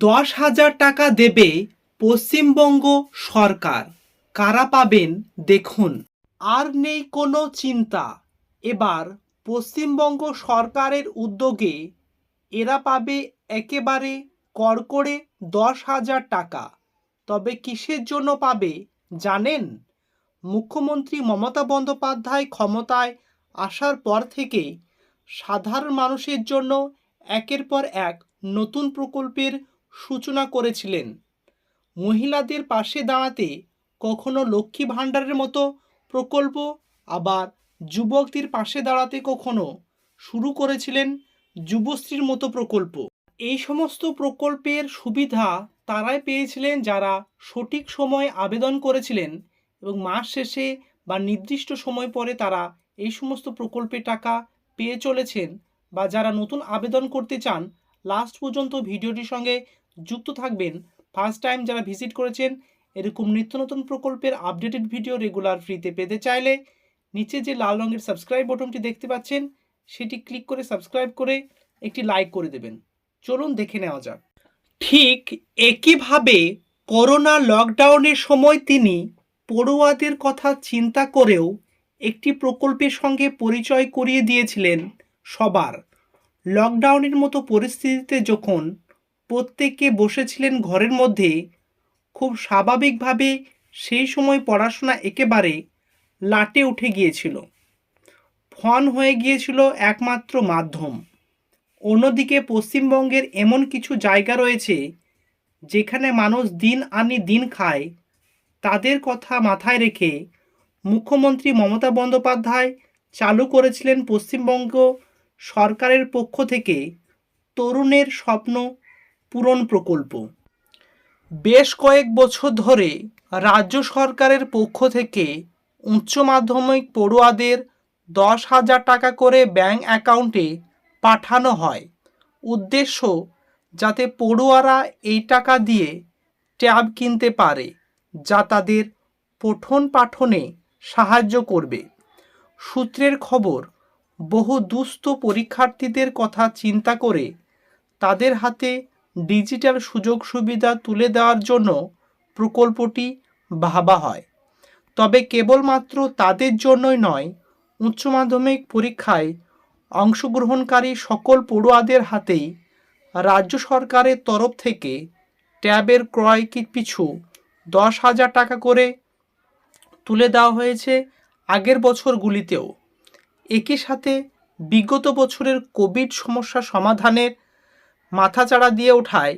দশ হাজার টাকা দেবে পশ্চিমবঙ্গ সরকার। কারা পাবেন দেখুন। আর নেই কোনো চিন্তা। এবার পশ্চিমবঙ্গ সরকারের উদ্যোগে এরা পাবে একেবারে কড়কড়ে দশ হাজার টাকা। তবে কিসের জন্য পাবে জানেন? মুখ্যমন্ত্রী মমতা বন্দ্যোপাধ্যায় ক্ষমতায় আসার পর থেকে সাধারণ মানুষের জন্য একের পর এক নতুন প্রকল্পের সূচনা করেছিলেন। মহিলাদের পাশে দাঁড়াতে কখনো লক্ষ্মী ভাণ্ডারের মতো প্রকল্প, আবার যুবকদের পাশে দাঁড়াতে কখনো শুরু করেছিলেন যুবশ্রীর মতো প্রকল্প। এই সমস্ত প্রকল্পের সুবিধা তারাই পেয়েছিলেন যারা সঠিক সময়ে আবেদন করেছিলেন এবং মাস শেষে বা নির্দিষ্ট সময় পরে তারা এই সমস্ত প্রকল্পের টাকা পেয়ে চলেছেন বা যারা নতুন আবেদন করতে চান, লাস্ট পর্যন্ত ভিডিওটির সঙ্গে যুক্ত থাকবেন। ফার্স্ট টাইম যারা ভিজিট করেছেন, এরকম নিত্য নতুন প্রকল্পের আপডেটেড ভিডিও রেগুলার ফ্রিতে পেতে চাইলে নিচে যে লাল রঙের সাবস্ক্রাইব বটনটি দেখতে পাচ্ছেন, সেটি ক্লিক করে সাবস্ক্রাইব করে একটি লাইক করে দেবেন। চলুন দেখে নেওয়া যাক। ঠিক একইভাবে করোনা লকডাউনের সময় তিনি পড়ুয়াদের কথা চিন্তা করেও একটি প্রকল্পের সঙ্গে পরিচয় করিয়ে দিয়েছিলেন সবার। লকডাউনের মতো পরিস্থিতিতে যখন প্রত্যেকে বসেছিলেন ঘরের মধ্যে। খুব স্বাভাবিকভাবে সেই সময় পড়াশোনা একেবারে লাটে উঠে গিয়েছিল। ফন হয়ে গিয়েছিল একমাত্র মাধ্যম। অন্যদিকে পশ্চিমবঙ্গের এমন কিছু জায়গা রয়েছে, যেখানে মানুষ দিন আনি দিন খায়। তাদের কথা মাথায় রেখে মুখ্যমন্ত্রী মমতা বন্দ্যোপাধ্যায় চালু করেছিলেন পশ্চিমবঙ্গ সরকারের পক্ষ থেকে তরুণের স্বপ্ন পূরণ প্রকল্প। বেশ কয়েক বছর ধরে রাজ্য সরকারের পক্ষ থেকে উচ্চ মাধ্যমিক পড়ুয়াদের দশ হাজার টাকা করে ব্যাংক অ্যাকাউন্টে পাঠানো হয়। উদ্দেশ্য, যাতে পড়ুয়ারা এই টাকা দিয়ে ট্যাব কিনতে পারে, যা তাদের পঠন পাঠনে সাহায্য করবে। সূত্রের খবর, বহু দুস্থ পরীক্ষার্থীদের কথা চিন্তা করে তাদের হাতে ডিজিটাল সুযোগ সুবিধা তুলে দেওয়ার জন্য প্রকল্পটি ভাবা হয়। তবে কেবলমাত্র তাদের জন্যই নয়, উচ্চ মাধ্যমিক পরীক্ষায় অংশগ্রহণকারী সকল পড়ুয়াদের হাতেই রাজ্য সরকারের তরফ থেকে ট্যাবের ক্রয় কি পিছু দশ হাজার টাকা করে তুলে দেওয়া হয়েছে আগের বছরগুলিতেও। একই সাথে বিগত বছরের কোভিড সমস্যা সমাধানের মাথাচাড়া দিয়ে ওঠায়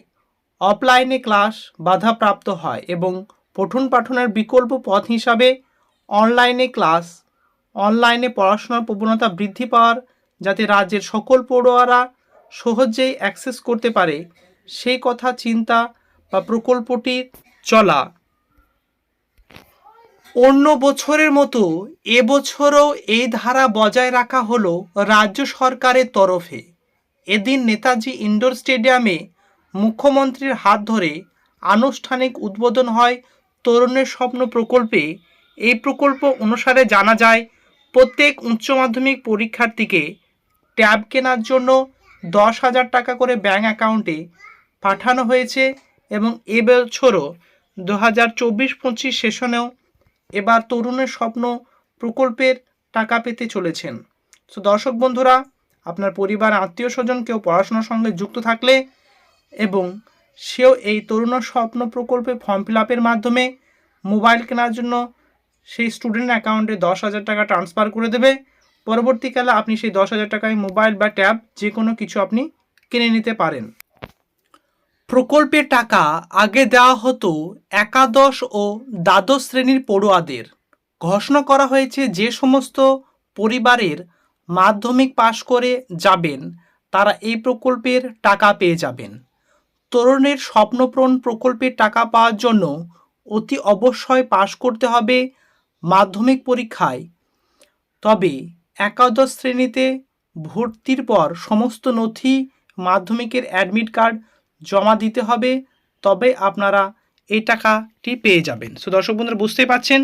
অফলাইনে ক্লাস বাধাপ্রাপ্ত হয় এবং পঠন পাঠনের বিকল্প পথ হিসাবে অনলাইনে ক্লাস, অনলাইনে পড়াশোনার প্রবণতা বৃদ্ধি পাওয়ার, যাতে রাজ্যের সকল পড়ুয়ারা সহজেই অ্যাক্সেস করতে পারে, সেই কথা চিন্তা বা প্রকল্পটির চলা। অন্য বছরের মতো এবছরও এই ধারা বজায় রাখা হলো রাজ্য সরকারের তরফে। এদিন নেতাজি ইনডোর স্টেডিয়ামে মুখ্যমন্ত্রীর হাত ধরে আনুষ্ঠানিক উদ্বোধন হয় তরুণের স্বপ্ন প্রকল্পে। এই প্রকল্প অনুসারে জানা যায়, প্রত্যেক উচ্চ মাধ্যমিক পরীক্ষার্থীকে ট্যাব কেনার জন্য দশ হাজার টাকা করে ব্যাঙ্ক অ্যাকাউন্টে পাঠানো হয়েছে এবং এবছরও দু হাজার চব্বিশ পঁচিশ সেশনেও এবার তরুণের স্বপ্ন প্রকল্পের টাকা পেতে চলেছেন। তো দর্শক বন্ধুরা আপনার পরিবার, আত্মীয় স্বজন কেউ পড়াশোনার সঙ্গে যুক্ত থাকলে এবং সেও এই তরুণ স্বপ্ন প্রকল্পে ফর্ম ফিল মাধ্যমে মোবাইল কেনার জন্য সেই স্টুডেন্ট অ্যাকাউন্টে দশ হাজার টাকা ট্রান্সফার করে দেবে। পরবর্তীকালে আপনি সেই দশ হাজার টাকায় মোবাইল বা ট্যাব যে কোনো কিছু আপনি কিনে নিতে পারেন। প্রকল্পের টাকা আগে দেওয়া হতো একাদশ ও দ্বাদশ শ্রেণির পড়ুয়াদের। ঘোষণা করা হয়েছে যে সমস্ত পরিবারের মাধ্যমিক পাশ করে যাবেন, তারা এই প্রকল্পের টাকা পেয়ে যাবেন। তরুণের স্বপ্নপূরণ প্রকল্পের টাকা পাওয়ার জন্য অতি অবশ্যই পাশ করতে হবে মাধ্যমিক পরীক্ষায়। তবে একাদশ শ্রেণীতে ভর্তির পর সমস্ত নথি, মাধ্যমিকের অ্যাডমিট কার্ড জমা দিতে হবে, তবে আপনারা এই টাকাটি পেয়ে যাবেন। সো দর্শক বন্ধুরা, বুঝতেই পাচ্ছেন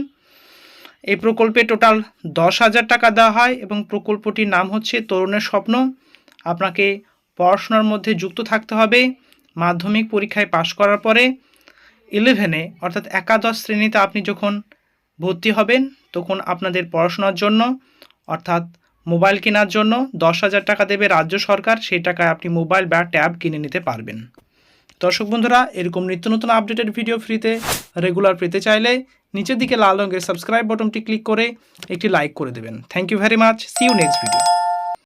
এই প্রকল্পে টোটাল দশ হাজার টাকা দেওয়া হয় এবং প্রকল্পটির নাম হচ্ছে তরুণের স্বপ্ন। আপনাকে পড়াশোনার মধ্যে যুক্ত থাকতে হবে। মাধ্যমিক পরীক্ষায় পাশ করার পরে ইলেভেনে অর্থাৎ একাদশ শ্রেণীতে আপনি যখন ভর্তি হবেন, তখন আপনাদের পড়াশোনার জন্য, অর্থাৎ মোবাইল কেনার জন্য দশ হাজার টাকা দেবে রাজ্য সরকার। সেই টাকায় আপনি মোবাইল বা ট্যাব কিনে নিতে পারবেন। দর্শক বন্ধুরা, এরকম নিত্য নতুন আপডেটেড ভিডিও ফ্রিতে রেগুলার পেতে চাইলে নিচের দিকে লাল রঙের সাবস্ক্রাইব বটনটি ক্লিক করে একটি লাইক করে দেবেন। Thank you very much see you next video